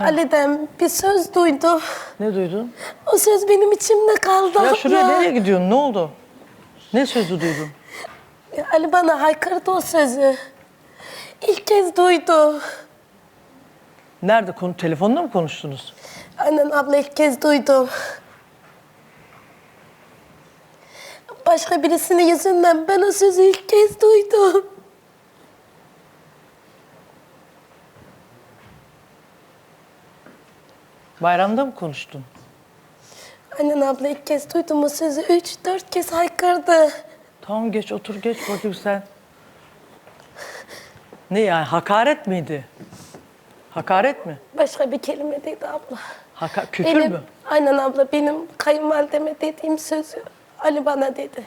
Ali'den bir söz duydu. Ne duydun? O söz benim içimde kaldı. Ya şuraya abla. nereye gidiyorsun? Ne oldu? Ne sözü duydun? Ali bana haykırdı o sözü. İlk kez duydu. Nerede? Konu, telefonda mı konuştunuz? Aynen abla ilk kez duydum. Başka birisinin yüzünden ben o sözü ilk kez duydum. Bayramda mı konuştun? Aynen abla ilk kez duydum o sözü. Üç, dört kez haykırdı. Tamam geç otur geç bakayım sen. Ne yani hakaret miydi? Hakaret mi? Başka bir kelime dedi abla. Haka küfür Benim, mü? aynen abla benim kayınvalideme dediğim sözü Ali bana dedi.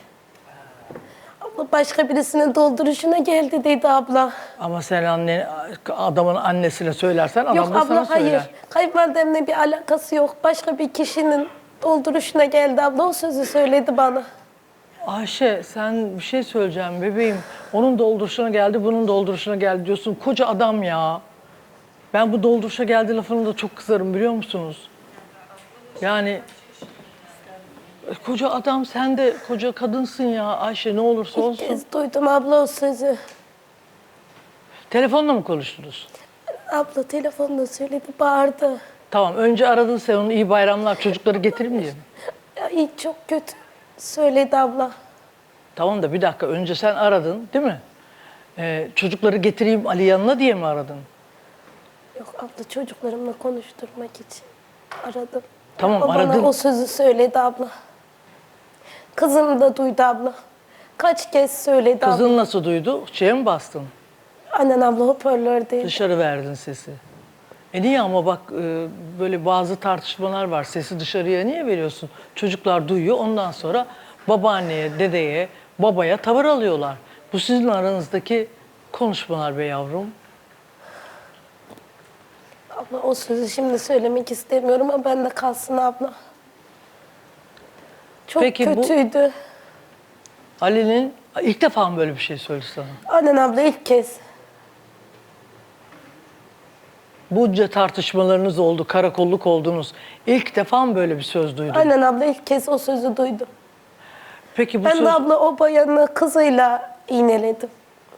Abla başka birisinin dolduruşuna geldi dedi abla. Ama sen anne, adamın annesine söylersen adam Yok da sana abla hayır. söyler. Kayınvalidemle bir alakası yok. Başka bir kişinin dolduruşuna geldi abla. O sözü söyledi bana. Ayşe sen bir şey söyleyeceğim bebeğim. Onun dolduruşuna geldi, bunun dolduruşuna geldi diyorsun. Koca adam ya. Ben bu dolduruşa geldi lafını da çok kızarım biliyor musunuz? Yani koca adam sen de koca kadınsın ya Ayşe ne olursa İlk olsun. kez duydum abla o sözü. Telefonla mı konuştunuz? Abla telefonda söyledi, bağırdı. Tamam önce aradın sen onu iyi bayramlar çocukları getireyim diye. mi? Ay çok kötü söyledi abla. Tamam da bir dakika önce sen aradın değil mi? Ee, çocukları getireyim Ali yanına diye mi aradın? Yok abla çocuklarımla konuşturmak için aradım. Tamam, o bana aradın. o sözü söyledi abla. Kızım da duydu abla. Kaç kez söyledi abla. Kızın nasıl duydu? Şeye mi bastın? Annen abla hoparlördeydi. Dışarı verdin sesi. E niye ama bak e, böyle bazı tartışmalar var. Sesi dışarıya niye veriyorsun? Çocuklar duyuyor ondan sonra babaanneye, dedeye, babaya tavır alıyorlar. Bu sizin aranızdaki konuşmalar be yavrum. Abla o sözü şimdi söylemek istemiyorum ama bende kalsın abla. Çok Peki bu- kötüydü. Ali'nin ilk defa mı böyle bir şey söyledi sana? Annen abla ilk kez. Bunca tartışmalarınız oldu, karakolluk oldunuz. İlk defa mı böyle bir söz duydun? Annen abla ilk kez o sözü duydum. Peki bu Ben söz... de abla o bayanı kızıyla iğneledim.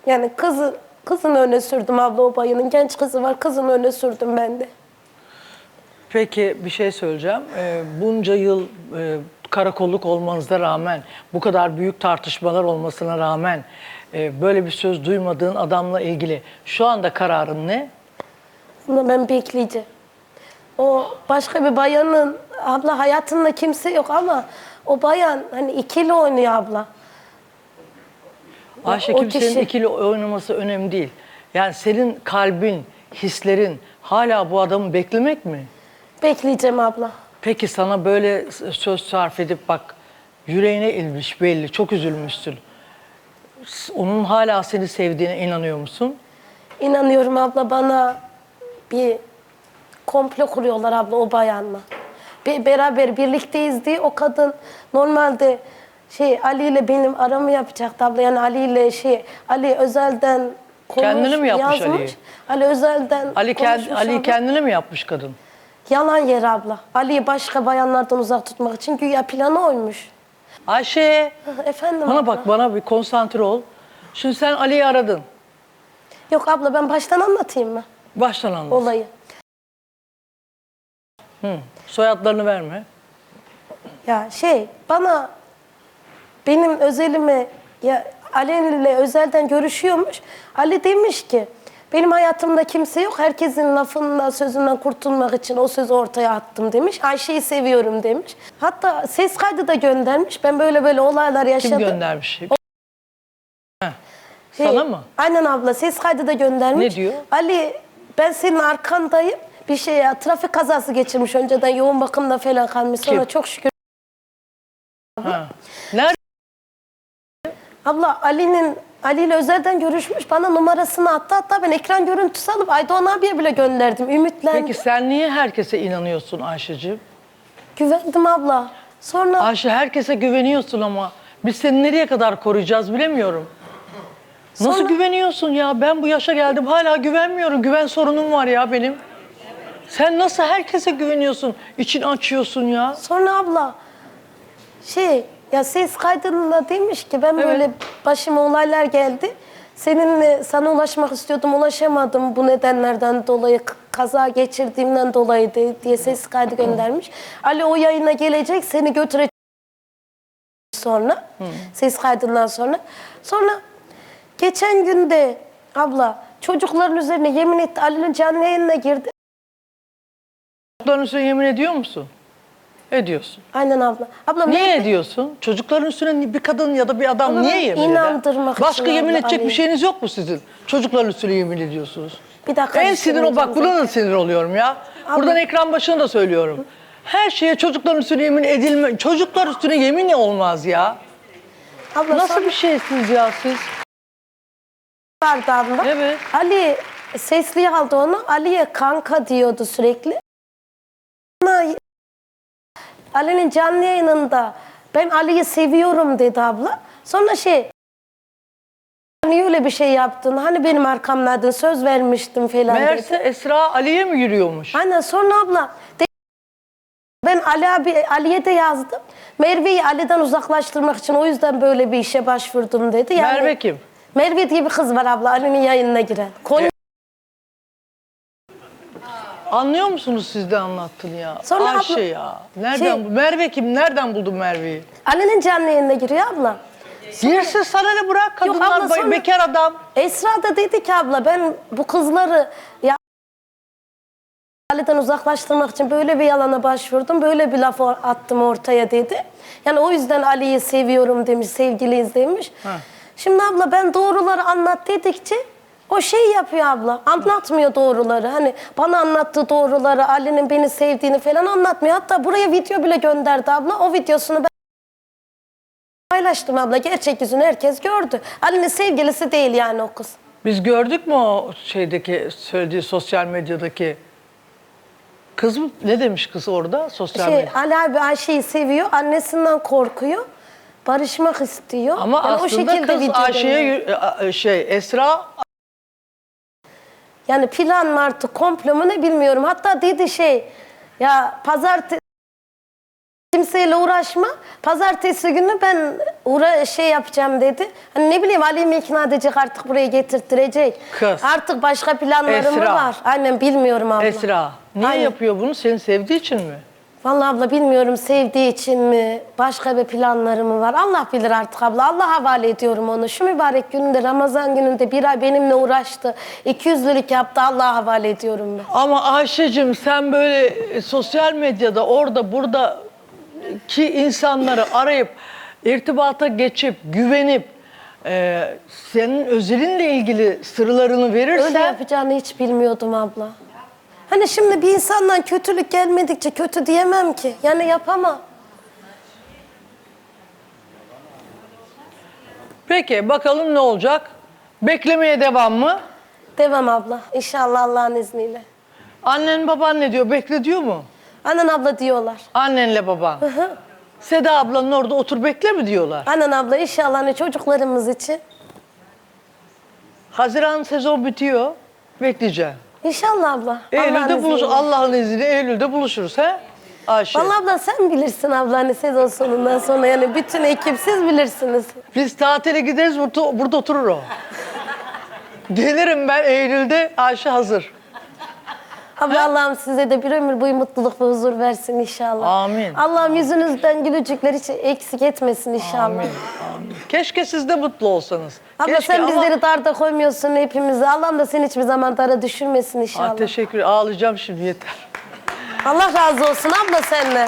Yani kızı kızın öne sürdüm abla o bayanın. Genç kızı var kızın öne sürdüm ben de. Peki bir şey söyleyeceğim. Ee, bunca yıl e, karakolluk olmanıza rağmen, bu kadar büyük tartışmalar olmasına rağmen e, böyle bir söz duymadığın adamla ilgili şu anda kararın ne? Ama ben bekleyeceğim. O başka bir bayanın abla hayatında kimse yok ama o bayan hani ikili oynuyor abla. Ayşe o kimsenin kişi- ikili oynaması önemli değil. Yani senin kalbin, hislerin hala bu adamı beklemek mi? Bekleyeceğim abla. Peki sana böyle söz sarf edip bak yüreğine ilmiş belli, çok üzülmüşsün. Onun hala seni sevdiğine inanıyor musun? İnanıyorum abla bana bir komplo kuruyorlar abla o bayanla. Bir, beraber birlikteyiz diye o kadın normalde şey Ali ile benim aramı yapacaktı abla. Yani Ali ile şey Ali özelden konuş, Kendini mi yapmış yazmış. Ali'yi? Ali özelden Ali kend, Ali abla. kendine mi yapmış kadın? Yalan yer abla. Ali'yi başka bayanlardan uzak tutmak için güya planı oymuş. Ayşe, Efendim bana abla. bak bana bir konsantre ol. Şimdi sen Ali'yi aradın. Yok abla ben baştan anlatayım mı Baştan anlat. olayı? Hı. Soyadlarını verme. Ya şey bana benim özelime ya Ali ile özelden görüşüyormuş. Ali demiş ki benim hayatımda kimse yok. Herkesin lafından sözünden kurtulmak için o sözü ortaya attım demiş. Ayşe'yi seviyorum demiş. Hatta ses kaydı da göndermiş. Ben böyle böyle olaylar Kim yaşadım. göndermiş? Heh. Şey, Sana mı? Aynen abla ses kaydı da göndermiş. Ne diyor? Ali ben senin arkandayım. Bir şey ya trafik kazası geçirmiş önceden yoğun bakımda falan kalmış. Sonra Kim? çok şükür Ha. Nerede? Abla Ali'nin Ali ile özelden görüşmüş. Bana numarasını attı. Hatta ben ekran görüntüsü alıp Aydoğan abiye bile gönderdim. Ümitlendim. Peki sen niye herkese inanıyorsun Ayşe'cim? Güvendim abla. Sonra Ayşe herkese güveniyorsun ama biz seni nereye kadar koruyacağız bilemiyorum. Nasıl Sonra- güveniyorsun ya? Ben bu yaşa geldim hala güvenmiyorum. Güven sorunum var ya benim. Sen nasıl herkese güveniyorsun? İçini açıyorsun ya. Sonra abla şey ya ses kaydında demiş ki ben böyle başıma olaylar geldi. Seninle sana ulaşmak istiyordum ulaşamadım bu nedenlerden dolayı k- kaza geçirdiğimden dolayı de- diye ses kaydı göndermiş. Ali o yayına gelecek seni götürecek sonra ses kaydından sonra. Sonra geçen günde abla çocukların üzerine yemin etti Ali'nin canlı yayınına girdi. Çocukların üstüne yemin ediyor musun? Ediyorsun. Aynen abla. Abla Niye Mehmet- ediyorsun? Çocukların üstüne bir kadın ya da bir adam Ama niye ben yemin eder? inandırmak Başka için yemin abla, edecek bir Ali. şeyiniz yok mu sizin? Çocukların üstüne yemin ediyorsunuz. Bir dakika. En sinir o bak buna da sinir oluyorum ya. Buradan ekran başına da söylüyorum. Her şeye çocukların üstüne yemin edilme. Çocuklar üstüne yemin olmaz ya. Abla Nasıl sonra bir şeysiniz ya siz? vardı abla. Evet. Ali sesli aldı onu. Ali'ye kanka diyordu sürekli. Ama Ali'nin canlı yayınında ben Ali'yi seviyorum dedi abla. Sonra şey niye öyle bir şey yaptın? Hani benim arkamdaydın söz vermiştim falan Meğerse dedi. Esra Ali'ye mi yürüyormuş? Aynen sonra abla de- ben Ali abi Ali'ye de yazdım. Merve'yi Ali'den uzaklaştırmak için o yüzden böyle bir işe başvurdum dedi. Yani, Merve kim? Merve diye bir kız var abla Ali'nin yayınına giren. Konya Anlıyor musunuz siz de anlattın ya? Sonra Ayşe abla- ya. Nereden Şey- bu? Merve kim? Nereden buldun Merve'yi? Ali'nin canlı yayınına giriyor abla. Girsin sana ne bırak kadınlar abla, bay- sonra- bekar adam. Esra da dedi ki abla ben bu kızları ya Ali'den uzaklaştırmak için böyle bir yalana başvurdum. Böyle bir laf or- attım ortaya dedi. Yani o yüzden Ali'yi seviyorum demiş, sevgiliyiz demiş. Şimdi abla ben doğruları anlat dedikçe o şey yapıyor abla. Anlatmıyor doğruları. Hani bana anlattığı doğruları, Ali'nin beni sevdiğini falan anlatmıyor. Hatta buraya video bile gönderdi abla. O videosunu ben paylaştım abla. Gerçek yüzünü herkes gördü. Ali'nin sevgilisi değil yani o kız. Biz gördük mü o şeydeki söylediği sosyal medyadaki kız mı? Ne demiş kız orada sosyal Şey, medyada? Ali abi Ayşe'yi seviyor, annesinden korkuyor, barışmak istiyor. Ama Yani aslında kız video Ayşe'ye yü- a- şey Esra Yani plan mı artık komplo mu ne bilmiyorum. Hatta dedi şey, ya pazartesi kimseyle uğraşma. Pazartesi günü ben uğra şey yapacağım dedi. Hani ne bileyim Ali mi ikna edecek artık buraya getirttirecek. Kız. Artık başka planları mı Esra. var? Aynen bilmiyorum abla. Esra niye Aynen. yapıyor bunu? Seni sevdiği için mi? Vallahi abla bilmiyorum sevdiği için mi, başka bir planları mı var? Allah bilir artık abla. Allah havale ediyorum onu. Şu mübarek gününde, Ramazan gününde bir ay benimle uğraştı. 200'lülük yaptı. Allah'a havale ediyorum ben. Ama Ayşe'cim sen böyle e, sosyal medyada orada burada ki insanları arayıp irtibata geçip güvenip e, senin özelinle ilgili sırlarını Öyle verirsen yapacağını hiç bilmiyordum abla. Hani şimdi bir insandan kötülük gelmedikçe kötü diyemem ki. Yani yapamam. peki bakalım ne olacak? Beklemeye devam mı? Devam abla. İnşallah Allah'ın izniyle. Annen baban ne diyor? Bekle diyor mu? Anan abla diyorlar. Annenle baban. Seda ablanın orada otur bekle mi diyorlar? Anan abla inşallah hani çocuklarımız için. Haziran sezon bitiyor. Bekleyeceğim. İnşallah abla. Eylül'de buluş izniyle. Allah'ın izniyle Eylül'de buluşuruz he? Ayşe. Vallahi abla sen bilirsin abla hani sezon sonundan sonra yani bütün ekip siz bilirsiniz. Biz tatile gideriz burada, burada oturur o. Gelirim ben Eylül'de Ayşe hazır. Abla Allah'ım size de bir ömür boyu mutluluk ve huzur versin inşallah. Amin. Allah'ım yüzünüzden gülücükler hiç eksik etmesin inşallah. Amin. Amin. Keşke siz de mutlu olsanız. Abla Keşke sen ama- bizleri darda koymuyorsun hepimizi. Allah'ım da seni hiçbir zaman dara düşürmesin inşallah. Aa, teşekkür Ağlayacağım şimdi yeter. Allah razı olsun abla seninle.